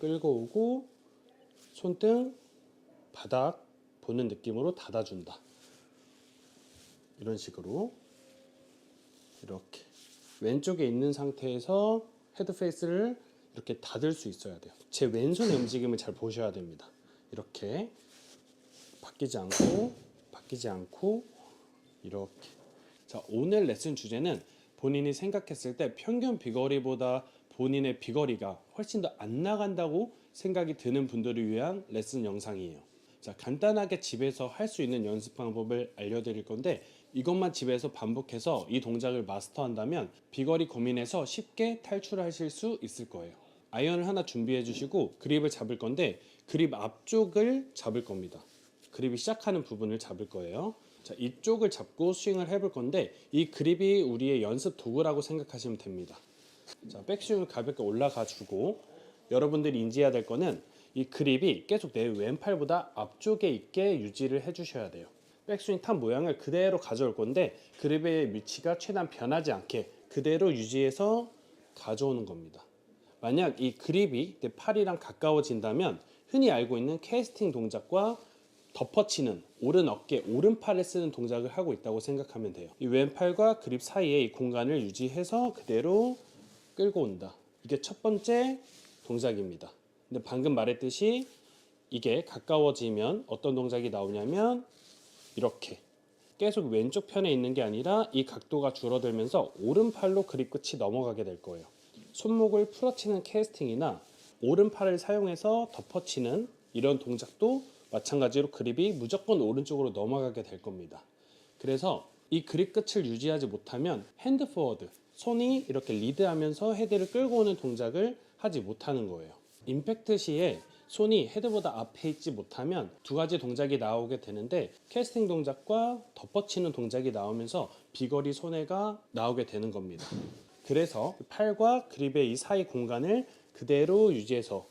끌고 오고 손등 바닥 보는 느낌으로 닫아준다. 이런 식으로 이렇게 왼쪽에 있는 상태에서 헤드 페이스를 이렇게 닫을 수 있어야 돼요. 제 왼손의 움직임을 잘 보셔야 됩니다. 이렇게 바뀌지 않고 바뀌지 않고 이렇게 자 오늘 레슨 주제는 본인이 생각했을 때 평균 비거리보다 본인의 비거리가 훨씬 더 안 나간다고 생각이 드는 분들을 위한 레슨 영상이에요. 자 간단하게 집에서 할 수 있는 연습 방법을 알려드릴 건데 이것만 집에서 반복해서 이 동작을 마스터한다면 비거리 고민에서 쉽게 탈출하실 수 있을 거예요. 아이언을 하나 준비해 주시고 그립을 잡을 건데 그립 앞쪽을 잡을 겁니다. 그립이 시작하는 부분을 잡을 거예요. 자, 이쪽을 잡고 스윙을 해볼 건데 이 그립이 우리의 연습 도구라고 생각하시면 됩니다. 자, 백스윙을 가볍게 올라가 주고 여러분들이 인지해야 될 거는 이 그립이 계속 내 왼팔보다 앞쪽에 있게 유지를 해 주셔야 돼요. 백스윙 탑 모양을 그대로 가져올 건데 그립의 위치가 최대한 변하지 않게 그대로 유지해서 가져오는 겁니다. 만약 이 그립이 내 팔이랑 가까워진다면 흔히 알고 있는 캐스팅 동작과 덮어치는 오른 어깨, 오른팔을 쓰는 동작을 하고 있다고 생각하면 돼요. 이 왼팔과 그립 사이에 이 공간을 유지해서 그대로 끌고 온다. 이게 첫 번째 동작입니다. 근데 방금 말했듯이 이게 가까워지면 어떤 동작이 나오냐면 이렇게 계속 왼쪽 편에 있는 게 아니라 이 각도가 줄어들면서 오른팔로 그립 끝이 넘어가게 될 거예요. 손목을 풀어치는 캐스팅이나 오른팔을 사용해서 덮어치는 이런 동작도 마찬가지로 그립이 무조건 오른쪽으로 넘어가게 될 겁니다. 그래서 이 그립 끝을 유지하지 못하면 핸드 포워드, 손이 이렇게 리드하면서 헤드를 끌고 오는 동작을 하지 못하는 거예요. 임팩트 시에 손이 헤드보다 앞에 있지 못하면 두 가지 동작이 나오게 되는데 캐스팅 동작과 덮어치는 동작이 나오면서 비거리 손해가 나오게 되는 겁니다. 그래서 팔과 그립의 이 사이 공간을 그대로 유지해서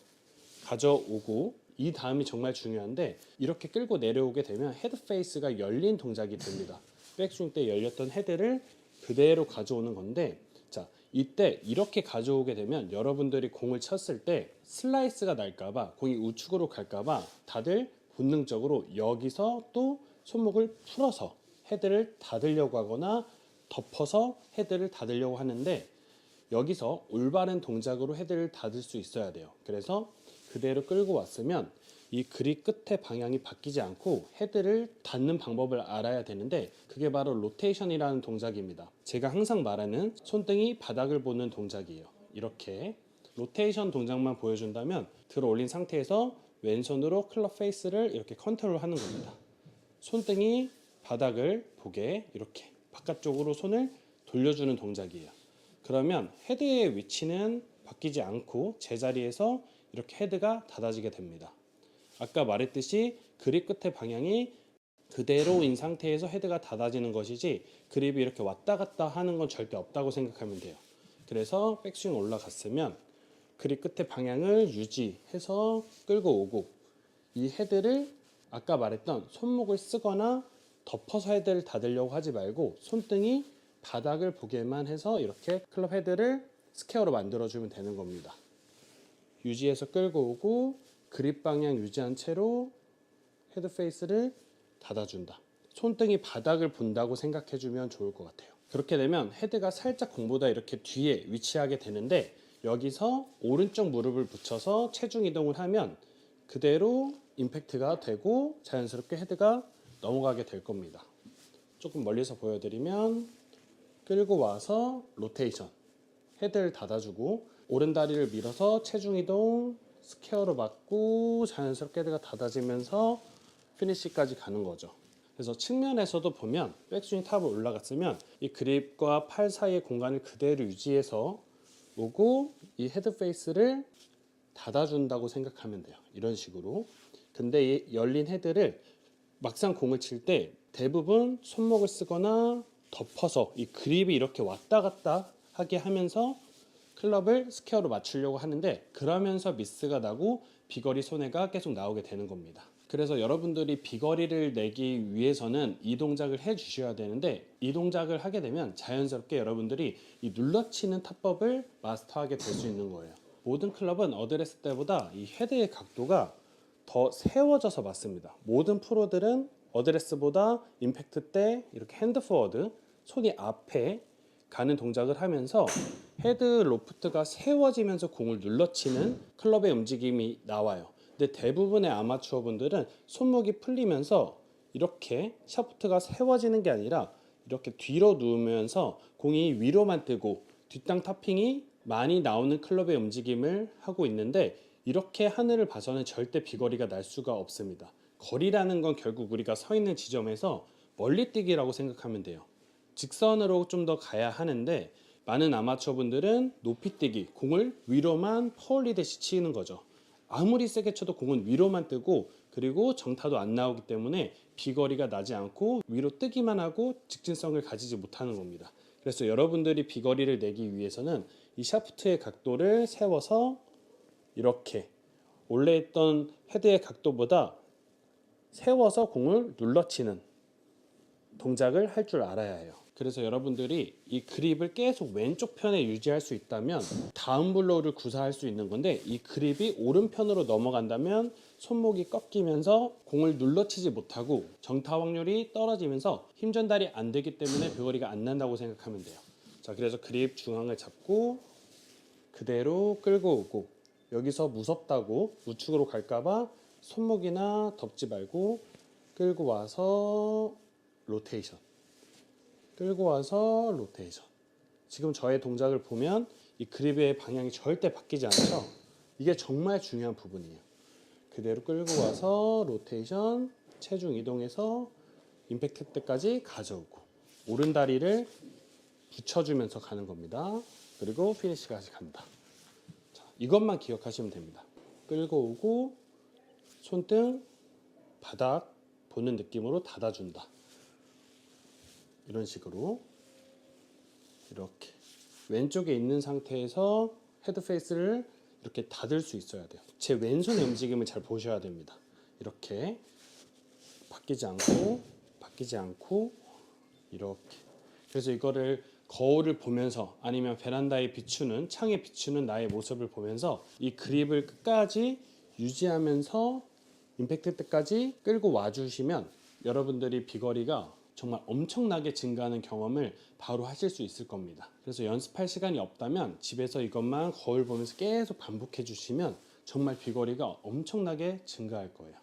가져오고 이 다음이 정말 중요한데 이렇게 끌고 내려오게 되면 헤드 페이스가 열린 동작이 됩니다. 백스윙 때 열렸던 헤드를 그대로 가져오는 건데 자 이때 이렇게 가져오게 되면 여러분들이 공을 쳤을 때 슬라이스가 날까봐 공이 우측으로 갈까봐 다들 본능적으로 여기서 또 손목을 풀어서 헤드를 닫으려고 하거나 덮어서 헤드를 닫으려고 하는데 여기서 올바른 동작으로 헤드를 닫을 수 있어야 돼요. 그래서 그대로 끌고 왔으면 이 그립 끝의 방향이 바뀌지 않고 헤드를 닫는 방법을 알아야 되는데 그게 바로 로테이션이라는 동작입니다. 제가 항상 말하는 손등이 바닥을 보는 동작이에요. 이렇게 로테이션 동작만 보여준다면 들어 올린 상태에서 왼손으로 클럽 페이스를 이렇게 컨트롤하는 겁니다. 손등이 바닥을 보게 이렇게 바깥쪽으로 손을 돌려주는 동작이에요. 그러면 헤드의 위치는 바뀌지 않고 제자리에서 이렇게 헤드가 닫아지게 됩니다. 아까 말했듯이 그립 끝의 방향이 그대로인 상태에서 헤드가 닫아지는 것이지 그립이 이렇게 왔다 갔다 하는 건 절대 없다고 생각하면 돼요. 그래서 백스윙 올라갔으면 그립 끝의 방향을 유지해서 끌고 오고 이 헤드를 아까 말했던 손목을 쓰거나 덮어서 헤드를 닫으려고 하지 말고 손등이 바닥을 보게만 해서 이렇게 클럽 헤드를 스퀘어로 만들어주면 되는 겁니다. 유지해서 끌고 오고 그립 방향 유지한 채로 헤드 페이스를 닫아준다. 손등이 바닥을 본다고 생각해주면 좋을 것 같아요. 그렇게 되면 헤드가 살짝 공보다 이렇게 뒤에 위치하게 되는데 여기서 오른쪽 무릎을 붙여서 체중 이동을 하면 그대로 임팩트가 되고 자연스럽게 헤드가 넘어가게 될 겁니다. 조금 멀리서 보여드리면 끌고 와서 로테이션 헤드를 닫아주고 오른 다리를 밀어서 체중 이동 스퀘어로 맞고 자연스럽게 헤드가 닫아지면서 피니시까지 가는 거죠. 그래서 측면에서도 보면 백스윙 탑을 올라갔으면 이 그립과 팔 사이의 공간을 그대로 유지해서 오고 이 헤드 페이스를 닫아준다고 생각하면 돼요. 이런 식으로. 근데 이 열린 헤드를 막상 공을 칠 때 대부분 손목을 쓰거나 덮어서 이 그립이 이렇게 왔다 갔다 하게 하면서 클럽을 스퀘어로 맞추려고 하는데 그러면서 미스가 나고 비거리 손해가 계속 나오게 되는 겁니다. 그래서 여러분들이 비거리를 내기 위해서는 이 동작을 해 주셔야 되는데 이 동작을 하게 되면 자연스럽게 여러분들이 이 눌러치는 타법을 마스터하게 될 수 있는 거예요. 모든 클럽은 어드레스 때보다 이 헤드의 각도가 더 세워져서 맞습니다. 모든 프로들은 어드레스보다 임팩트 때 이렇게 핸드 포워드 손이 앞에 가는 동작을 하면서 헤드 로프트가 세워지면서 공을 눌러치는 클럽의 움직임이 나와요. 근데 대부분의 아마추어 분들은 손목이 풀리면서 이렇게 샤프트가 세워지는 게 아니라 이렇게 뒤로 누우면서 공이 위로만 뜨고 뒷땅 타핑이 많이 나오는 클럽의 움직임을 하고 있는데 이렇게 하늘을 봐서는 절대 비거리가 날 수가 없습니다. 거리라는 건 결국 우리가 서 있는 지점에서 멀리 뛰기라고 생각하면 돼요. 직선으로 좀 더 가야 하는데 많은 아마추어 분들은 높이 뛰기, 공을 위로만 퍼올리듯이 치는 거죠. 아무리 세게 쳐도 공은 위로만 뜨고 그리고 정타도 안 나오기 때문에 비거리가 나지 않고 위로 뜨기만 하고 직진성을 가지지 못하는 겁니다. 그래서 여러분들이 비거리를 내기 위해서는 이 샤프트의 각도를 세워서 이렇게 원래 있던 헤드의 각도보다 세워서 공을 눌러치는 동작을 할 줄 알아야 해요. 그래서 여러분들이 이 그립을 계속 왼쪽 편에 유지할 수 있다면 다음 블로우를 구사할 수 있는 건데 이 그립이 오른편으로 넘어간다면 손목이 꺾이면서 공을 눌러치지 못하고 정타 확률이 떨어지면서 힘 전달이 안 되기 때문에 비거리가 안 난다고 생각하면 돼요. 자, 그래서 그립 중앙을 잡고 그대로 끌고 오고 여기서 무섭다고 우측으로 갈까봐 손목이나 덮지 말고 끌고 와서 로테이션 끌고 와서 로테이션. 지금 저의 동작을 보면 이 그립의 방향이 절대 바뀌지 않죠. 이게 정말 중요한 부분이에요. 그대로 끌고 와서 로테이션 체중 이동해서 임팩트 때까지 가져오고 오른 다리를 붙여주면서 가는 겁니다. 그리고 피니시까지 간다. 자, 이것만 기억하시면 됩니다. 끌고 오고 손등 바닥 보는 느낌으로 닫아준다 이런 식으로 이렇게 왼쪽에 있는 상태에서 헤드 페이스를 이렇게 닫을 수 있어야 돼요. 제 왼손의 움직임을 잘 보셔야 됩니다. 이렇게 바뀌지 않고 바뀌지 않고 이렇게 그래서 이거를 거울을 보면서 아니면 베란다에 비추는 창에 비추는 나의 모습을 보면서 이 그립을 끝까지 유지하면서 임팩트 때까지 끌고 와주시면 여러분들이 비거리가 정말 엄청나게 증가하는 경험을 바로 하실 수 있을 겁니다. 그래서 연습할 시간이 없다면 집에서 이것만 거울 보면서 계속 반복해 주시면 정말 비거리가 엄청나게 증가할 거예요.